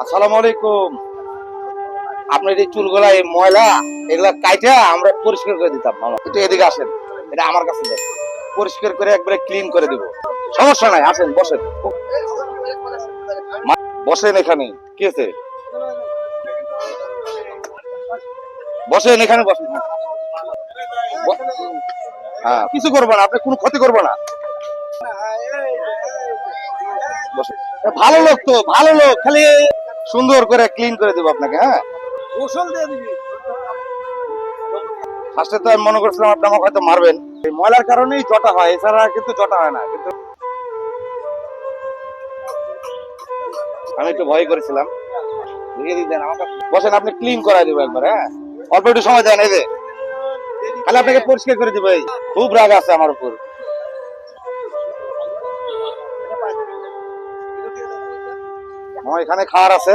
আসসালামু আলাইকুম। আপনার এই চুলগুলা এই ময়লা, এগুলা কাইটা আমরা পরিষ্কার করে দিতাম, মামা। একটু এদিকে আসেন, এটা আমার কাছে দেন। পরিষ্কার করে একবারে ক্লিন করে দিব। সমস্যা নাই, আসেন, বসেন। বসেন এখানে, কি আছে বসেন এখানে, বসেন হ্যাঁ। হ্যাঁ কিছু করব না, আপনি কোনো ক্ষতি করব না। ভালো লোক তো ভালো লোক। খালি সুন্দর করে ক্লিন করে দেবো আপনাকে হ্যাঁ? গোসল দিয়ে দিবি। ফার্স্টে তো আমি মনে করছিলাম আপনি আমাকে হয়তো মারবেন। এই ময়লার কারণেই জটা হয় এছাড়া কিন্তু জটা হয় না কিন্তু আমি একটু ভয় করেছিলাম। বুঝিয়ে দিতেন আমার কাছে বসেন আপনি ক্লিন করাই দেবো একবার হ্যাঁ? অল্প একটু সময় দেন এই যে। খালি আপনাকে পরিষ্কার করে দেবো এই। খুব রাগ আছে আমার উপর। এখানে খাওয়ার আছে।